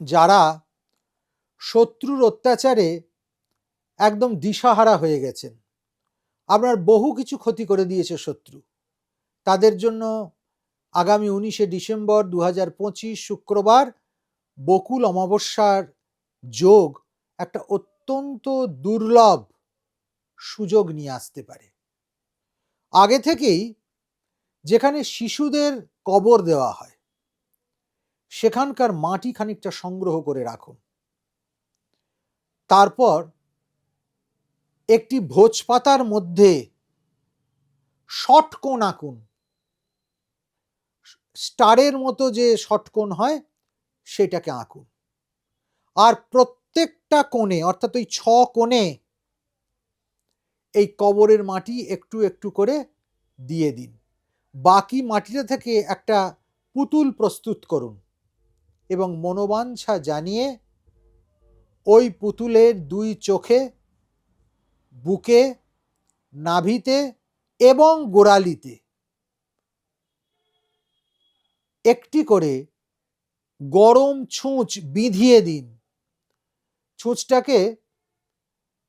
যারা শত্রুর অত্যাচারে একদম দিশাহারা হয়ে গেছেন। আপনার বহু কিছু ক্ষতি করে দিয়েছে শত্রু। তাদের জন্য আগামী উনিশে ডিসেম্বর দু হাজার পঁচিশ শুক্রবার বকুল অমাবস্যার যোগ একটা অত্যন্ত দুর্লভ সুযোগ নিয়ে আসতে পারে। আগে থেকেই যেখানে শিশুদের কবর দেওয়া হয় সেখানকার মাটি খানিকটা সংগ্রহ করে রাখুন। তারপর একটি ভোজপাতার মধ্যে ষটকোণ আঁকুন। স্টারের মতো যে ষটকোণ হয়, সেটাকে আঁকুন। আর প্রত্যেকটা কোণে, অর্থাৎ ওই ছ কোণে এই কবরের মাটি একটু একটু করে দিয়ে দিন। বাকি মাটিটা থেকে একটা পুতুল প্রস্তুত করুন। এবং মনোবাঞ্ছা জানিয়ে ওই পুতুলের দুই চোখে, বুকে, নাভিতে এবং গোড়ালিতে একটি করে গরম ছুঁচ বিঁধিয়ে দিন। ছুঁচটাকে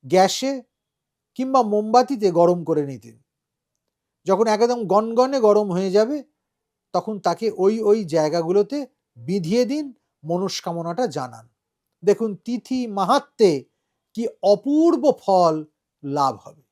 গ্যাসে কিংবা মোমবাতিতে গরম করে নিতেন। যখন একদম গনগনে গরম হয়ে যাবে, তখন তাকে ওই ওই জায়গাগুলোতে বিধিয়ে দিন মনস্কামনাটা জানান। দেখুন তিথি মাহাত্মে কি অপূর্ব ফল লাভ হবে।